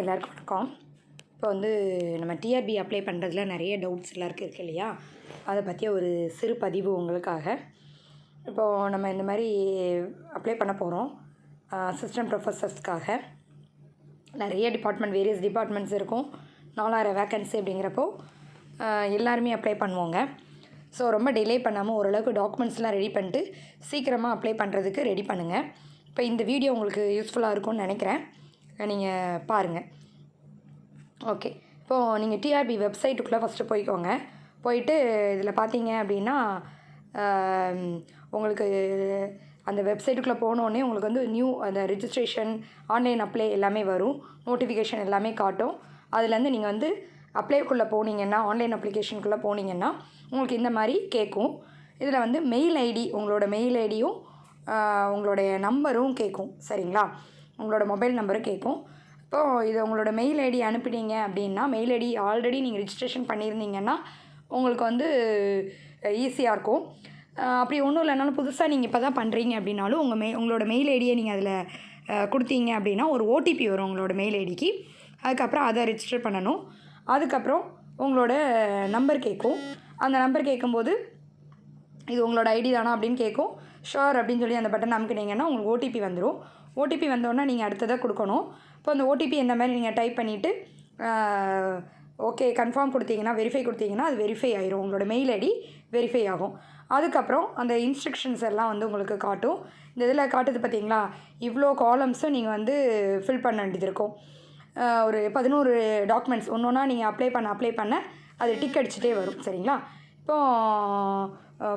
எல்லாருக்கும் வணக்கம் இப்போ வந்து நம்ம டிஆர்பி அப்ளை பண்ணுறதுல நிறைய டவுட்ஸ் எல்லாருக்கும் இருக்குது இல்லையா? அதை பற்றிய ஒரு சிறு பதிவு உங்களுக்காக. இப்போது நம்ம இந்த மாதிரி அப்ளை பண்ண போகிறோம் அசிஸ்டன்ட் ப்ரொஃபஸர்ஸ்க்காக நிறைய டிபார்ட்மெண்ட் வேரியஸ் டிபார்ட்மெண்ட்ஸ் இருக்கும். நாலாயிரம் வேக்கன்சி அப்படிங்கிறப்போ எல்லாருமே அப்ளை பண்ணுவோங்க. ஸோ ரொம்ப டிலே பண்ணாமல் ஓரளவுக்கு டாக்குமெண்ட்ஸ்லாம் ரெடி பண்ணிட்டு சீக்கிரமாக அப்ளை பண்ணுறதுக்கு ரெடி பண்ணுங்கள் இப்போ இந்த வீடியோ உங்களுக்கு யூஸ்ஃபுல்லாக இருக்கும்னு நினைக்கிறேன். நீங்கள் பாருங்கள் ஓகே இப்போது நீங்கள் டிஆர்பி வெப்சைட்டுக்குள்ளே ஃபஸ்ட்டு போய்க்கோங்க. போயிட்டு இதில் பார்த்தீங்க அப்படின்னா உங்களுக்கு அந்த வெப்சைட்டுக்குள்ளே போனோடனே உங்களுக்கு வந்து நியூ அந்த ரிஜிஸ்ட்ரேஷன் ஆன்லைன் அப்ளை எல்லாமே வரும். நோட்டிஃபிகேஷன் எல்லாமே காட்டும். அதுலேருந்து நீங்கள் வந்து அப்ளைக்குள்ளே போனீங்கன்னா ஆன்லைன் அப்ளிகேஷனுக்குள்ளே போனீங்கன்னா உங்களுக்கு இந்த மாதிரி கேட்கும் இதில் வந்து மெயில் ஐடி உங்களோட மெயில் ஐடியும் உங்களுடைய நம்பரும் கேட்கும் சரிங்களா? உங்களோட மொபைல் நம்பரும் கேட்கும். இப்போது இது உங்களோட மெயில் ஐடி அனுப்பினீங்க அப்படின்னா மெயில் ஐடி ஆல்ரெடி நீங்கள் ரிஜிஸ்ட்ரேஷன் பண்ணியிருந்தீங்கன்னா உங்களுக்கு வந்து ஈஸியாக இருக்கும். அப்படி ஒன்றும் இல்லைனாலும் புதுசாக நீங்கள் இப்போ தான் பண்ணுறீங்க அப்படின்னாலும் உங்கள் மெய் உங்களோட மெயில் ஐடியை நீங்கள் அதில் கொடுத்தீங்க அப்படின்னா ஒரு ஓடிபி வரும் உங்களோட மெயில் ஐடிக்கு அதுக்கப்புறம் அதை ரிஜிஸ்டர் பண்ணணும். அதுக்கப்புறம் உங்களோட நம்பர் கேட்கும். அந்த நம்பர் கேட்கும்போது இது உங்களோட ஐடி தானா அப்படின்னு கேட்கும். ஷோர் அப்படின்னு சொல்லி அந்த பட்டன் அமுக்கினீங்கன்னா உங்களுக்கு ஓடிபி வந்துடும் ஓடிபி வந்தோடனே நீங்கள் அடுத்ததாக கொடுக்கணும். இப்போ அந்த ஓடிபி இந்த மாதிரி நீங்கள் டைப் பண்ணிவிட்டு ஓகே கன்ஃபார்ம் கொடுத்தீங்கன்னா வெரிஃபை கொடுத்தீங்கன்னா அது வெரிஃபை ஆயிரும். உங்களோட மெயில் ஐடி வெரிஃபை ஆகும். அதுக்கப்புறம் அந்த இன்ஸ்ட்ரக்ஷன்ஸ் எல்லாம் வந்து உங்களுக்கு காட்டும். இந்த இதில் காட்டுது பார்த்தீங்களா? இவ்வளோ காலம்ஸும் நீங்கள் வந்து ஃபில் பண்ண வேண்டியது இருக்கும். ஒரு பதினோரு டாக்குமெண்ட்ஸ் ஒன்று ஒன்றா நீங்கள் அப்ளை பண்ண அப்ளை பண்ண அது டிக் அடிச்சுட்டே வரும். சரிங்களா? இப்போ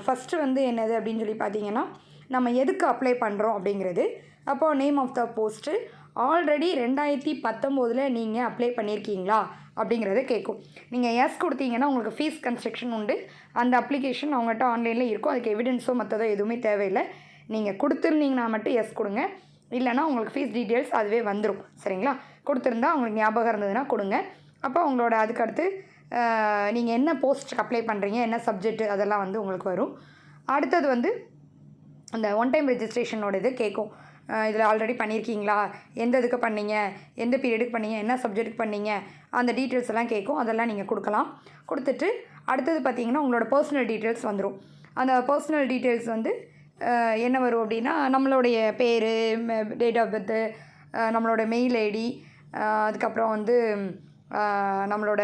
ஃபஸ்ட்டு வந்து என்னது அப்படின்னு சொல்லி பார்த்தீங்கன்னா நம்ம எதுக்கு அப்ளை பண்ணுறோம் அப்படிங்கிறது அப்போது name of the post already ரெண்டாயிரத்தி பத்தொம்போதில் நீங்கள் அப்ளை பண்ணியிருக்கீங்களா அப்படிங்கிறத கேட்கும் நீங்கள் எஸ் கொடுத்தீங்கன்னா உங்களுக்கு ஃபீஸ் கன்ஸ்ட்ரக்ஷன் உண்டு. அந்த அப்ளிகேஷன் அவங்ககிட்ட ஆன்லைனில் இருக்கும். அதுக்கு எவிடென்ஸோ மற்றதோ எதுவுமே தேவையில்லை. நீங்கள் கொடுத்துருந்தீங்கன்னா மட்டும் எஸ் கொடுங்க. இல்லைன்னா உங்களுக்கு ஃபீஸ் டீட்டெயில்ஸ் அதுவே வந்துடும் சரிங்களா? கொடுத்துருந்தா உங்களுக்கு ஞாபகம் இருந்ததுன்னா கொடுங்க. அப்போ உங்களோட அதுக்கடுத்து நீங்கள் என்ன போஸ்ட்டுக்கு அப்ளை பண்ணுறீங்க என்ன சப்ஜெக்ட் அதெல்லாம் வந்து உங்களுக்கு வரும். அடுத்தது வந்து அந்த ஒன் டைம் ரெஜிஸ்ட்ரேஷனோட இது கேட்கும் இதில் ஆல்ரெடி பண்ணியிருக்கீங்களா எந்த இதுக்கு பண்ணீங்க? எந்த பீரியடுக்கு பண்ணீங்க? என்ன சப்ஜெக்ட்டுக்கு பண்ணீங்க? அந்த டீட்டெயில்ஸ் எல்லாம் கேட்கும் அதெல்லாம் நீங்கள் கொடுக்கலாம். கொடுத்துட்டு அடுத்தது பார்த்தீங்கன்னா உங்களோட பர்சனல் டீட்டெயில்ஸ் வந்துடும் அந்த பர்சனல் டீட்டெயில்ஸ் வந்து என்ன வரும் அப்படின்னா நம்மளுடைய பேர் டேட் ஆஃப் பர்த்து நம்மளோட மெயில் ஐடி அதுக்கப்புறம் வந்து நம்மளோட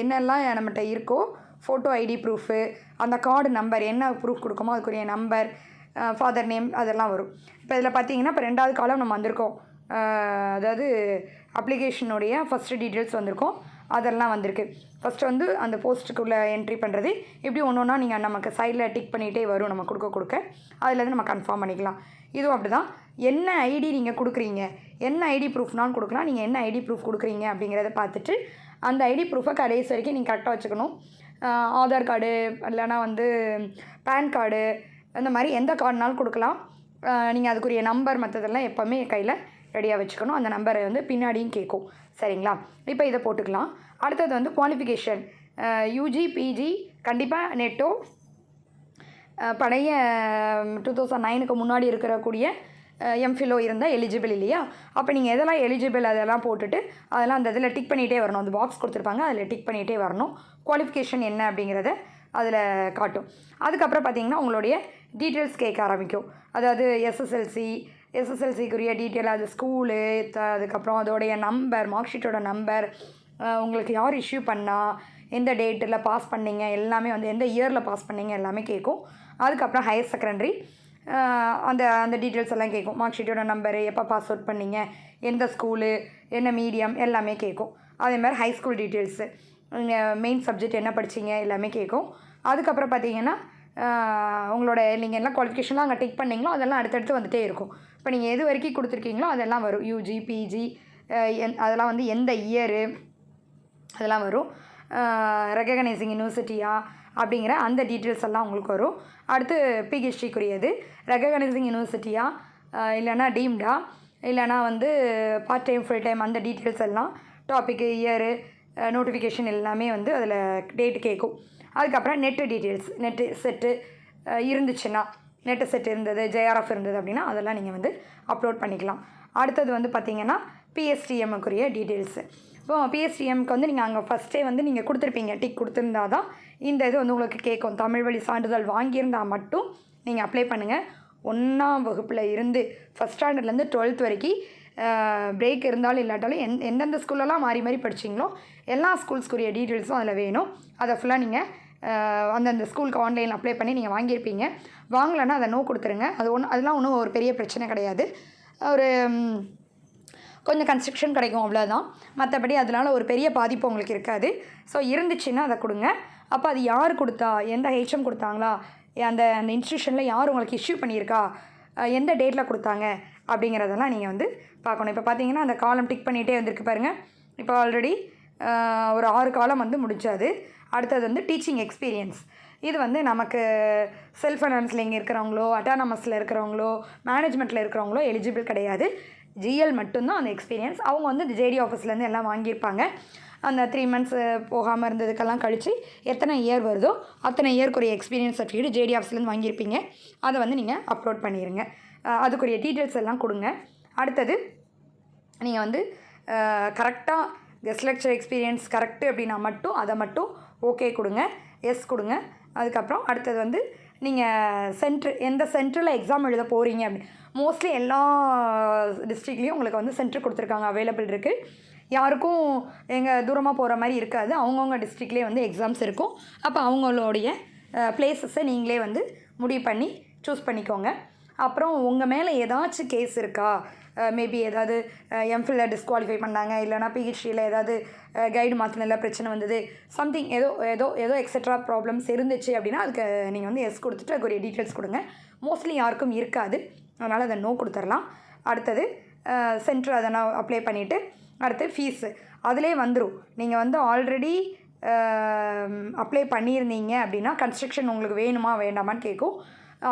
என்னெல்லாம் நம்மகிட்ட இருக்கோ ஃபோட்டோ ஐடி ப்ரூஃபு அந்த கார்டு நம்பர் என்ன ப்ரூஃப் கொடுக்குமோ அதுக்குரிய நம்பர் ஃபாதர் நேம் அதெல்லாம் வரும். இப்போ இதில் பார்த்தீங்கன்னா இப்போ ரெண்டாவது காலம் நம்ம வந்திருக்கோம். அதாவது அப்ளிகேஷனுடைய ஃபஸ்ட்டு டீட்டெயில்ஸ் வந்திருக்கோம். அதெல்லாம் வந்திருக்கு. ஃபஸ்ட்டு வந்து அந்த போஸ்ட்டுக்குள்ளே என்ட்ரி பண்ணுறது இப்படி ஒன்று ஒன்றா நீங்கள் நமக்கு சைடில் டிக் பண்ணிகிட்டே வரும் நம்ம கொடுக்க கொடுக்க. அதுலேருந்து நம்ம கன்ஃபார்ம் பண்ணிக்கலாம். இதுவும் அப்படி தான் என்ன ஐடி நீங்கள் கொடுக்குறீங்க? என்ன ஐடி ப்ரூஃப்னாலும் கொடுக்கலாம். நீங்கள் என்ன ஐடி ப்ரூஃப் கொடுக்குறீங்க அப்படிங்கிறத பார்த்துட்டு அந்த ஐடி ப்ரூஃபை கடைசி வரைக்கும் நீங்கள் கரெக்டாக வச்சுக்கணும். ஆதார் கார்டு இல்லைன்னா வந்து பேன் கார்டு அந்த மாதிரி எந்த கார்டுனாலும் கொடுக்கலாம். நீங்கள் அதுக்குரிய நம்பர் மற்றதெல்லாம் எப்போவுமே கையில் ரெடியாக வச்சுக்கணும். அந்த நம்பரை வந்து பின்னாடியும் கேட்கும். சரிங்களா? இப்போ இதை போட்டுக்கலாம். அடுத்தது வந்து குவாலிஃபிகேஷன் யூஜி பிஜி கண்டிப்பாக நெட்டோ பழைய டூ தௌசண்ட் நைனுக்கு முன்னாடி இருக்கக்கூடிய எம்ஃபிலோ இருந்தால் எலிஜிபிள் இல்லையா? அப்போ நீங்கள் எதெல்லாம் எலிஜிபிள் அதெல்லாம் போட்டுட்டு அதெல்லாம் அந்த இதில் டிக் பண்ணிகிட்டே வரணும். அந்த பாக்ஸ் கொடுத்துருப்பாங்க அதில் டிக் பண்ணிகிட்டே வரணும். குவாலிஃபிகேஷன் என்ன அப்படிங்கிறத அதில் காட்டும். அதுக்கப்புறம் பார்த்தீங்கன்னா உங்களுடைய டீட்டெயில்ஸ் கேட்க ஆரம்பிக்கும். அதாவது எஸ்எஸ்எல்சி எஸ்எஸ்எல்சிக்குரிய டீட்டெயில் அது ஸ்கூலு அதுக்கப்புறம் அதோடைய நம்பர் மார்க் ஷீட்டோட நம்பர் உங்களுக்கு யார் இஷ்யூ பண்ணால் எந்த டேட்டில் பாஸ் பண்ணீங்க எல்லாமே வந்து எந்த இயரில் பாஸ் பண்ணீங்க எல்லாமே கேட்கும். அதுக்கப்புறம் ஹையர் செகண்டரி அந்த அந்த டீட்டெயில்ஸ் எல்லாம் கேட்கும் மார்க் ஷீட்டோட நம்பரு எப்போ பாஸ் அவுட் பண்ணீங்க எந்த ஸ்கூலு என்ன மீடியம் எல்லாமே கேட்கும் அதே மாதிரி high school details main subject என்ன படிச்சீங்க எல்லாமே கேட்கும் அதுக்கப்புறம் பார்த்தீங்கன்னா உங்களோட நீங்கள் என்ன குவாலிஃபிகேஷன்லாம் அங்கே டிக் பண்ணீங்களோ அதெல்லாம் அடுத்தடுத்து வந்துகிட்டே இருக்கும். இப்போ நீங்கள் எது வரைக்கும் கொடுத்துருக்கீங்களோ அதெல்லாம் வரும். யூஜி பிஜி அதெல்லாம் வந்து எந்த இயரு அதெல்லாம் வரும். ரெக்கக்னைசிங் யூனிவர்சிட்டியா அப்படிங்கிற அந்த டீட்டெயில்ஸ் எல்லாம் உங்களுக்கு வரும். அடுத்து பிஹெச்டிக்குரியது ரெகக்னைசிங் யூனிவர்சிட்டியா இல்லைன்னா டீம்டா இல்லைன்னா வந்து பார்ட் டைம் ஃபுல் டைம் அந்த டீட்டெயில்ஸ் எல்லாம் டாப்பிக்கு இயரு நோட்டிஃபிகேஷன் எல்லாமே வந்து அதில் டேட் கேட்கும் அதுக்கப்புறம் நெட்டு டீட்டெயில்ஸ் நெட்டு செட்டு இருந்துச்சுன்னா நெட்டு செட் இருந்தது ஜேஆர்எஃப் இருந்தது அப்படின்னா அதெல்லாம் நீங்கள் வந்து அப்லோட் பண்ணிக்கலாம். அடுத்தது வந்து பார்த்திங்கன்னா பிஎஸ்டிஎம்முக்குரிய டீட்டெயில்ஸு இப்போ பிஎஸ்டிஎம்க்கு வந்து நீங்கள் அங்கே ஃபஸ்ட்டே வந்து நீங்கள் கொடுத்துருப்பீங்க. டிக் கொடுத்துருந்தா தான் இந்த இது வந்து உங்களுக்கு கேட்கும் தமிழ் வழி சான்றிதழ் வாங்கியிருந்தால் மட்டும் நீங்கள் அப்ளை பண்ணுங்கள் ஒன்றாம் வகுப்பில் இருந்து ஃபஸ்ட் ஸ்டாண்டர்ட்லேருந்து டுவெல்த் வரைக்கும் பிரேக் இருந்தாலும் இல்லாட்டாலும் எந் எந்தெந்த ஸ்கூல்லலாம் மாறி மாறி படிச்சிங்களோ எல்லா ஸ்கூல்ஸ்க்குரிய டீட்டெயில்ஸும் அதில் வேணும். அதை ஃபுல்லாக நீங்கள் அந்தந்த ஸ்கூலுக்கு ஆன்லைனில் அப்ளை பண்ணி நீங்கள் வாங்கியிருப்பீங்க. வாங்கலைன்னா அதை நோ கொடுத்துருங்க. அது ஒன்று அதெல்லாம் ஒன்றும் ஒரு பெரிய பிரச்சனை கிடையாது. ஒரு கொஞ்சம் கன்ஸ்ட்ரக்ஷன் கிடைக்கும் அவ்வளோதான் மற்றபடி அதனால் ஒரு பெரிய பாதிப்பு உங்களுக்கு இருக்காது. ஸோ இருந்துச்சுன்னா அதை கொடுங்க. அப்போ அது யார் கொடுத்தா? எந்த ஹெச்எம் கொடுத்தாங்களா? அந்த அந்த இன்ஸ்டியூஷனில் யார் உங்களுக்கு இஷ்யூ பண்ணியிருக்கா? எந்த டேட்டில் கொடுத்தாங்க? அப்படிங்கிறதெல்லாம் நீங்கள் வந்து பார்க்கணும். இப்போ பார்த்தீங்கன்னா அந்த காலம் டிக் பண்ணிகிட்டே வந்திருக்கு பாருங்கள் இப்போ ஆல்ரெடி ஒரு ஆறு காலம் வந்து முடிச்சாது அடுத்தது வந்து டீச்சிங் எக்ஸ்பீரியன்ஸ் இது வந்து நமக்கு செல்ஃப் ஃபைனான்ஸில் இங்கே இருக்கிறவங்களோ அட்டானமஸில் இருக்கிறவங்களோ மேனேஜ்மெண்ட்டில் இருக்கிறவங்களோ எலிஜிபிள் கிடையாது. ஜிஎல் மட்டும்தான் அந்த எக்ஸ்பீரியன்ஸ் அவங்க வந்து இந்த ஜேடி ஆஃபீஸ்லேருந்து எல்லாம் வாங்கியிருப்பாங்க. அந்த த்ரீ மந்த்ஸ் போகாமல் இருந்ததுக்கெல்லாம் கழித்து எத்தனை இயர் வருதோ அத்தனை இயர்க்குரிய எக்ஸ்பீரியன்ஸ் சர்டிஃபிகேட் ஜேடி ஆஃபீஸ்லேருந்து வாங்கியிருப்பீங்க. அதை வந்து நீங்கள் அப்லோட் பண்ணிடுங்க அதுக்குரிய டீட்டெயில்ஸ் எல்லாம் கொடுங்க. அடுத்தது நீங்கள் வந்து கரெக்டாக கெஸ்ட் லெக்சர் எக்ஸ்பீரியன்ஸ் கரெக்டு அப்படின்னா மட்டும் அதை மட்டும் ஓகே கொடுங்க. எஸ் கொடுங்க. அதுக்கப்புறம் அடுத்தது வந்து நீங்கள் சென்ட்ரு எந்த சென்டரில் எக்ஸாம் எழுத போகிறீங்க அப்படி மோஸ்ட்லி எல்லா டிஸ்ட்ரிக்ட்லேயும் உங்களுக்கு வந்து சென்ட்ரு கொடுத்துருக்காங்க அவைலபிள் இருக்குது யாருக்கும் எங்கள் தூரமாக போகிற மாதிரி இருக்காது. அவங்கவுங்க டிஸ்ட்ரிக்ட்லேயே வந்து எக்ஸாம்ஸ் இருக்கும். அப்போ அவங்களுடைய பிளேசஸை நீங்களே வந்து முடிவு பண்ணி சூஸ் பண்ணிக்கோங்க. அப்புறம் உங்கள் மேலே ஏதாச்சும் கேஸ் இருக்கா? மேபி ஏதாவது எம்ஃபில்ல டிஸ்குவாலிஃபை பண்ணாங்க இல்லைனா பிஹெச்டியில் ஏதாவது கைடு மாற்றினில் பிரச்சனை வந்தது. சம்திங் ஏதோ ஏதோ ஏதோ எக்ஸட்ரா ப்ராப்ளம்ஸ் இருந்துச்சு அப்படின்னா அதுக்கு நீங்கள் வந்து எஸ் கொடுத்துட்டு அதுக்குரிய டீட்டெயில்ஸ் கொடுங்க. மோஸ்ட்லி யாருக்கும் இருக்காது. அதனால் அதை நோ கொடுத்துடலாம். அடுத்தது சென்டர் அதை நான் அப்ளை பண்ணிவிட்டு அடுத்து ஃபீஸு அதிலே வந்துடும் நீங்கள் வந்து ஆல்ரெடி அப்ளை பண்ணியிருந்தீங்க அப்படின்னா கன்ஸ்ட்ரக்ஷன் உங்களுக்கு வேணுமா வேண்டாமான்னு கேட்கும்.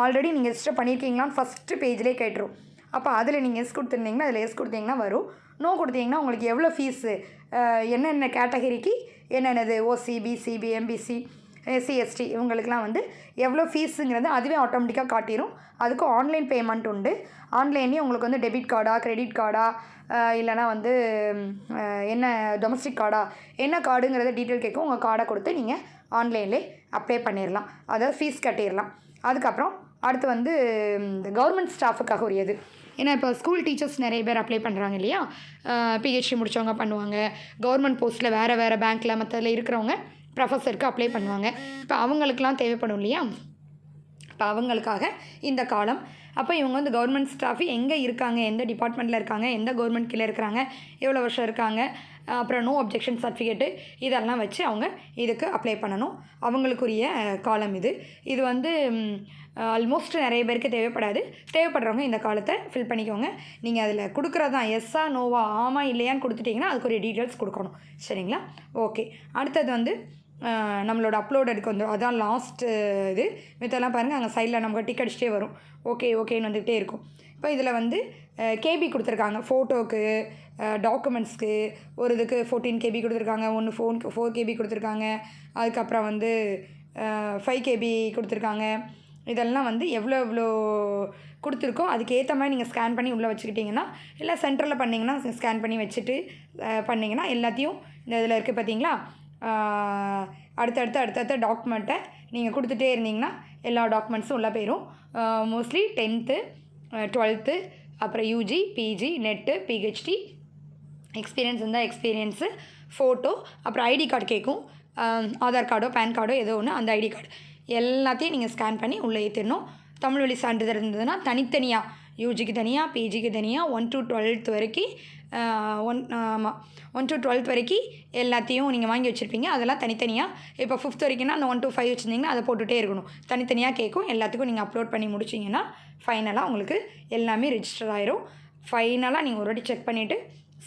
ஆல்ரெடி நீங்கள் ரெஜிஸ்டர் பண்ணியிருக்கீங்களான்னு ஃபஸ்ட்டு பேஜ்லேயே கேட்டுரும். அப்போ அதில் நீங்கள் எஸ் கொடுத்துருந்தீங்கன்னா அதில் எஸ் கொடுத்தீங்கன்னா வரும். நோ கொடுத்தீங்கன்னா உங்களுக்கு எவ்வளோ ஃபீஸு என்னென்ன கேட்டகரிக்கு என்னென்னது? ஓசி பிசி பிஎம்பிசி எஸ்சிஎஸ்டி இவங்களுக்குலாம் வந்து எவ்வளோ ஃபீஸுங்கிறது அதுவே ஆட்டோமேட்டிக்காக காட்டிடும் அதுக்கு ஆன்லைன் பேமெண்ட் உண்டு. ஆன்லைன்லேயே உங்களுக்கு வந்து டெபிட் கார்டா கிரெடிட் கார்டா இல்லைனா வந்து என்ன டொமஸ்டிக் கார்டா என்ன கார்டுங்கிறத டீட்டெயில் கேட்கும். உங்கள் கார்டை கொடுத்து நீங்கள் ஆன்லைன்லேயே அப்ளை பண்ணிடலாம் அதாவது ஃபீஸ் கட்டிடலாம் அதுக்கப்புறம் அடுத்து வந்து இந்த கவர்மெண்ட் ஸ்டாஃபுக்காக உரியது. ஏன்னா இப்போ ஸ்கூல் டீச்சர்ஸ் நிறைய பேர் அப்ளை பண்ணுறாங்க இல்லையா? பிஹெச்டி முடித்தவங்க பண்ணுவாங்க. கவர்மெண்ட் போஸ்ட்டில் வேறு வேறு பேங்க்கில் மற்றதில் இருக்கிறவங்க ப்ரொஃபஸருக்கு அப்ளை பண்ணுவாங்க. இப்போ அவங்களுக்கெலாம் தேவைப்படும் இல்லையா? இப்போ அவங்களுக்காக இந்த காலம். அப்போ இவங்க வந்து கவர்மெண்ட் ஸ்டாஃபு எங்கே இருக்காங்க? எந்த டிபார்ட்மெண்ட்டில் இருக்காங்க? எந்த கவர்மெண்ட் கீழே இருக்கிறாங்க எவ்வளோ வருஷம் இருக்காங்க? அப்புறம் நோ அப்ஜெக்ஷன் சர்டிஃபிகேட்டு இதெல்லாம் வச்சு அவங்க இதுக்கு அப்ளை பண்ணணும். அவங்களுக்குரிய காலம் இது. இது வந்து ஆல்மோஸ்ட் நிறைய பேருக்கு தேவைப்படாது. தேவைப்படுறவங்க இந்த காலத்தை ஃபில் பண்ணிக்கோங்க. நீங்கள் அதில் கொடுக்குறது தான் எஸ்ஸா நோவா ஆமாம் இல்லையான்னு கொடுத்துட்டிங்கன்னா அதுக்குரிய டீட்டெயில்ஸ் கொடுக்கணும். சரிங்களா? ஓகே அடுத்தது வந்து நம்மளோட அப்லோடடுக்கு வந்துடும் அதான் லாஸ்ட் இது. மித்தெல்லாம் பாருங்கள் அங்கே சைடில் நமக்கு டிக் அடிச்சிட்டே வரும். ஓகே ஓகேன்னு வந்துக்கிட்டே இருக்கும். இப்போ இதில் வந்து கேபி கொடுத்துருக்காங்க. ஃபோட்டோக்கு டாக்குமெண்ட்ஸ்க்கு ஒரு இதுக்கு ஃபோர்டீன் கேபி கொடுத்துருக்காங்க. ஒன்று ஃபோன் ஃபோர் கேபி கொடுத்துருக்காங்க. அதுக்கப்புறம் வந்து ஃபைவ் கேபி கொடுத்துருக்காங்க. இதெல்லாம் வந்து எவ்வளோ எவ்வளோ கொடுத்துருக்கோ அதுக்கேற்ற மாதிரி நீங்கள் ஸ்கேன் பண்ணி உள்ளே வச்சுக்கிட்டிங்கன்னா இல்லை சென்டரில் பண்ணிங்கன்னா ஸ்கேன் பண்ணி வச்சுட்டு பண்ணிங்கன்னா எல்லாத்தையும் இந்த இதில் இருக்குது பார்த்தீங்களா அடுத்தடுத்து அடுத்தடுத்த டாக்குமெண்ட்டை நீங்கள் கொடுத்துட்டே இருந்தீங்கன்னா எல்லா டாக்குமெண்ட்ஸும் உள்ளே போயிடும் மோஸ்ட்லி டென்த்து டுவெல்த்து அப்புறம் UG PG NET PhD experience இருந்தால் எக்ஸ்பீரியன்ஸு ஃபோட்டோ அப்புறம் ஐடி கார்டு கேட்கும் ஆதார் கார்டோ பேன் கார்டோ ஏதோ ஒன்று அந்த ஐடி கார்டு எல்லாத்தையும் நீங்கள் ஸ்கேன் பண்ணி உள்ளே ஏற்றிடணும் தமிழ் வழி சான்றிதழ் இருந்ததுன்னா தனித்தனியாக யூஜிக்கு தனியாக பிஜிக்கு தனியாக ஒன் டு டுவெல்த் வரைக்கும் ஒன் ஆமாம் ஒன் டு டுவெல்த் வரைக்கும் எல்லாத்தையும் நீங்கள் வாங்கி வச்சுருப்பீங்க. அதெல்லாம் தனித்தனியாக இப்போ ஃபிஃப்த் வரைக்கும்னா அந்த ஒன் டு ஃபைவ் வச்சுருந்தீங்கன்னா அதை போட்டுகிட்டே இருக்கணும். தனித்தனியாக கேட்கும். எல்லாத்துக்கும் நீங்கள் அப்லோட் பண்ணி முடிச்சிங்கன்னா ஃபைனலாக உங்களுக்கு எல்லாமே ரிஜிஸ்டர் ஆயிரும். ஃபைனலாக நீங்கள் ஒரு வாட்டி செக் பண்ணிவிட்டு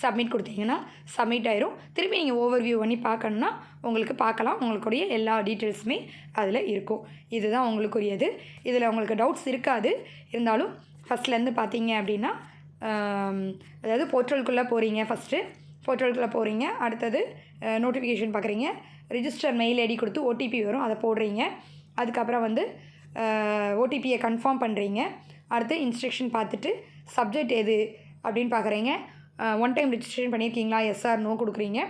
சப்மிட் கொடுத்தீங்கன்னா சப்மிட் ஆயிரும். திருப்பி நீங்கள் ஓவர் வியூ பண்ணி பார்க்கணுன்னா உங்களுக்கு பார்க்கலாம். உங்களுக்குடைய எல்லா டீட்டெயில்ஸுமே அதில் இருக்கும். இதுதான் உங்களுக்குரியது. இதில் உங்களுக்கு டவுட்ஸ் இருக்காது. இருந்தாலும் ஃபஸ்ட்லேருந்து பார்த்தீங்க அப்படின்னா அதாவது போர்ட்டலுக்குள்ளே போகிறீங்க ஃபஸ்ட்டு போர்ட்டலுக்குள்ளே போகிறீங்க அடுத்தது நோட்டிஃபிகேஷன் பார்க்குறீங்க. ரிஜிஸ்டர் மெயில் ஐடி கொடுத்து ஓடிபி வரும். அதை போடுறீங்க. அதுக்கப்புறம் வந்து ஓடிபியை கன்ஃபார்ம் பண்ணுறீங்க அடுத்து இன்ஸ்ட்ரக்ஷன் பார்த்துட்டு சப்ஜெக்ட் எது அப்படின்னு பார்க்குறீங்க. ஒன் டைம் ரிஜிஸ்ட்ரேஷன் பண்ணியிருக்கீங்களா எஸ்ஆர் நோ கொடுக்குறீங்க.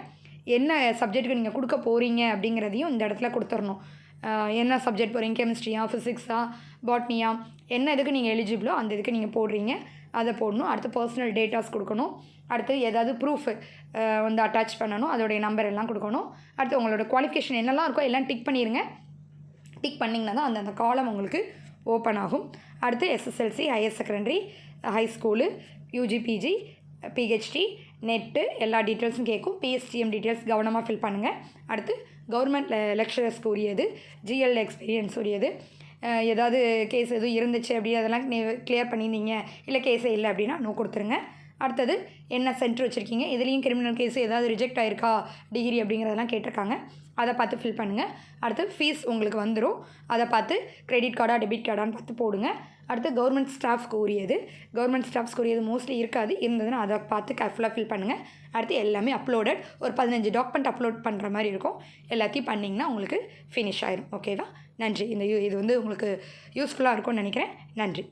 என்ன சப்ஜெக்ட்டுக்கு நீங்கள் கொடுக்க போகிறீங்க அப்படிங்கிறதையும் இந்த இடத்துல கொடுத்துடணும் என்ன சப்ஜெக்ட் போகிறீங்க கெமிஸ்ட்ரியா ஃபிசிக்ஸா பாட்னியா என்ன இதுக்கு நீங்கள் எலிஜிபிளோ அந்த இதுக்கு நீங்கள் போடுறீங்க. அதை போடணும். அடுத்து பர்சனல் டேட்டாஸ் கொடுக்கணும். அடுத்து ஏதாவது ப்ரூஃப் வந்து அட்டாச் பண்ணணும். அதோடைய நம்பர் எல்லாம் கொடுக்கணும். அடுத்து உங்களோட குவாலிஃபிகேஷன் என்னெல்லாம் இருக்கோ எல்லாம் டிக் பண்ணிடுங்க டிக் பண்ணிங்கன்னா தான் அந்த அந்த காலம் உங்களுக்கு ஓப்பன் ஆகும். அடுத்து SSLC higher secondary high school UG PG PhD NET எல்லா டீட்டெயில்ஸும் கேட்கும் பிஎஸ்டிஎம் டீட்டெயில்ஸ் கவனமாக ஃபில் பண்ணுங்கள் அடுத்து கவர்மெண்ட் லெக்சரர்ஸ்க்கு உரியது ஜிஎல் எக்ஸ்பீரியன்ஸ் உரியது. ஏதாவது கேஸ் எதுவும் இருந்துச்சு அப்படி அதெல்லாம் கிளியர் பண்ணியிருந்தீங்க இல்லை கேஸே இல்லை அப்படின்னா நோ கொடுத்துருங்க. அடுத்தது என்ன சென்டர் வச்சுருக்கீங்க? இதுலேயும் கிரிமினல் கேஸ் ஏதாவது ரிஜெக்ட் ஆயிருக்கா? டிகிரி அப்படிங்கிறதெல்லாம் கேட்டிருக்காங்க. அதை பார்த்து ஃபில் பண்ணுங்கள் அடுத்து ஃபீஸ் உங்களுக்கு வந்துடும் அதை பார்த்து கிரெடிட் கார்டா டெபிட் கார்டான்னு பார்த்து போடுங்க. அடுத்து கவர்மெண்ட் ஸ்டாஃப்க்கு உரியது கவர்மெண்ட் ஸ்டாஃப்ஸ்க்கு உரியது மோஸ்ட்லி இருக்காது. இருந்ததுன்னா அதை பார்த்து கேர்ஃபுல்லாக ஃபில் பண்ணுங்கள் அடுத்து எல்லாமே அப்லோடட் ஒரு பதினஞ்சு டாக்குமெண்ட் அப்லோட் பண்ணுற மாதிரி இருக்கும். எல்லாத்தையும் பண்ணிங்கன்னா உங்களுக்கு ஃபினிஷ் ஆயிரும். ஓகேவா நன்றி. இந்த யூ- இது வந்து உங்களுக்கு யூஸ்ஃபுல்லாக இருக்கும்னு நினைக்கிறேன். நன்றி.